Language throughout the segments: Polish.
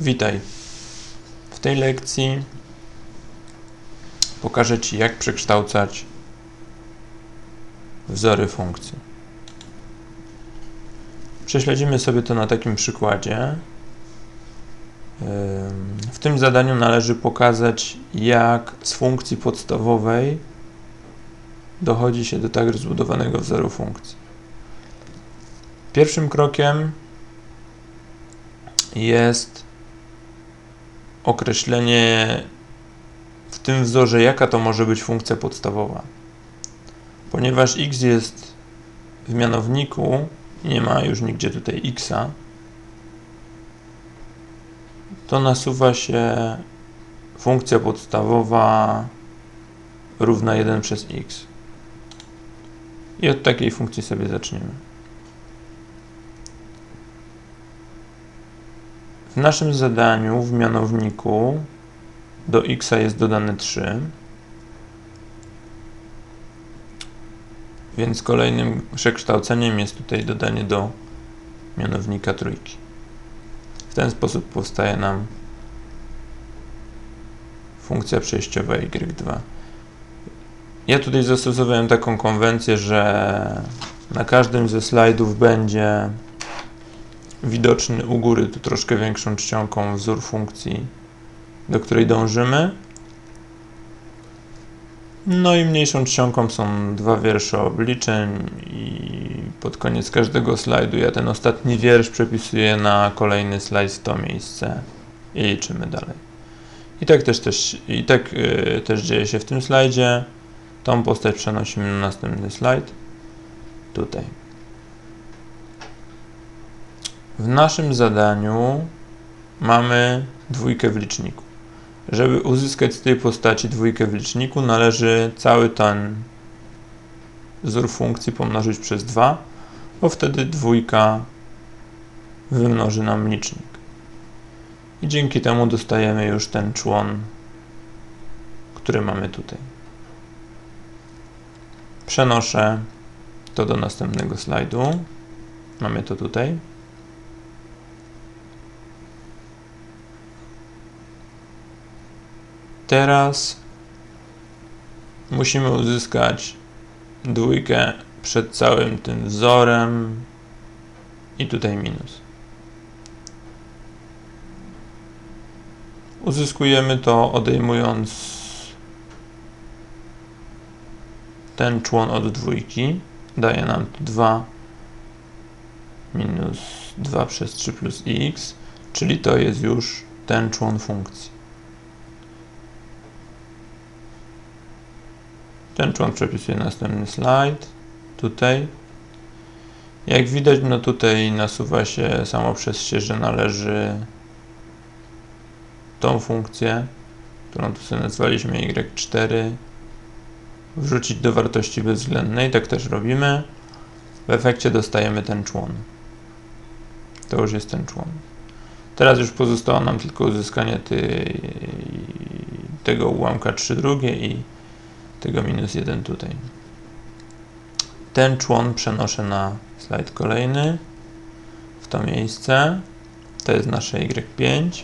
Witaj. W tej lekcji pokażę Ci, jak przekształcać wzory funkcji. Prześledzimy sobie to na takim przykładzie. W tym zadaniu należy pokazać, jak z funkcji podstawowej dochodzi się do tak rozbudowanego wzoru funkcji. Pierwszym krokiem jest określenie w tym wzorze, jaka to może być funkcja podstawowa. Ponieważ x jest w mianowniku, nie ma już nigdzie tutaj xa, to nasuwa się funkcja podstawowa równa 1 przez x. I od takiej funkcji sobie zaczniemy. W naszym zadaniu w mianowniku do x jest dodane 3. Więc kolejnym przekształceniem jest tutaj dodanie do mianownika trójki. W ten sposób powstaje nam funkcja przejściowa y2. Ja tutaj zastosowałem taką konwencję, że na każdym ze slajdów będzie widoczny u góry tu troszkę większą czcionką wzór funkcji, do której dążymy. No i mniejszą czcionką są dwa wiersze obliczeń i pod koniec każdego slajdu ja ten ostatni wiersz przepisuję na kolejny slajd to miejsce i liczymy dalej. I tak też, też, i tak, yy, też dzieje się w tym slajdzie. Tą postać przenosimy na następny slajd. Tutaj. W naszym zadaniu mamy dwójkę w liczniku. Żeby uzyskać z tej postaci dwójkę w liczniku, należy cały ten wzór funkcji pomnożyć przez 2, bo wtedy dwójka wymnoży nam licznik. I dzięki temu dostajemy już ten człon, który mamy tutaj. Przenoszę to do następnego slajdu. Mamy to tutaj. Teraz musimy uzyskać dwójkę przed całym tym wzorem i tutaj minus. Uzyskujemy to odejmując ten człon od dwójki. Daje nam to 2 minus 2 przez 3 plus x, czyli to jest już ten człon funkcji. Ten człon przepisuję następny slajd. Tutaj. Jak widać, no tutaj nasuwa się samo przez się, że należy tą funkcję, którą tu sobie nazwaliśmy y4, wrzucić do wartości bezwzględnej. Tak też robimy. W efekcie dostajemy ten człon. To już jest ten człon. Teraz już pozostało nam tylko uzyskanie tej, tego ułamka 3 drugie i tego minus 1 tutaj. Ten człon przenoszę na slajd kolejny, w to miejsce. To jest nasze y5.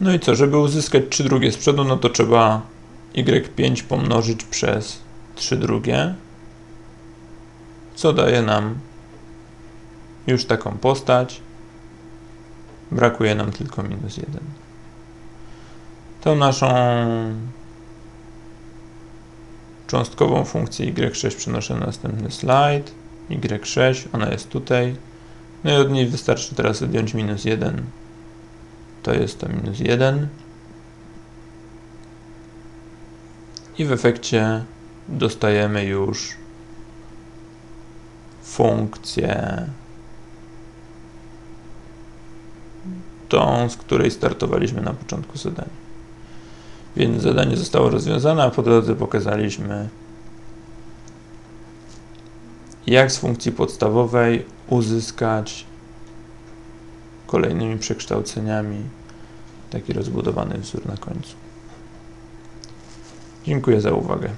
No i co, żeby uzyskać 3 drugie z przodu, no to trzeba y5 pomnożyć przez 3 drugie, co daje nam już taką postać. Brakuje nam tylko minus 1. Tą naszą cząstkową funkcję y6 przenoszę na następny slajd. y6, ona jest tutaj. No i od niej wystarczy teraz odjąć minus 1. To jest to minus 1. I w efekcie dostajemy już funkcję tą, z której startowaliśmy na początku zadania. Więc zadanie zostało rozwiązane, a po drodze pokazaliśmy, jak z funkcji podstawowej uzyskać kolejnymi przekształceniami taki rozbudowany wzór na końcu. Dziękuję za uwagę.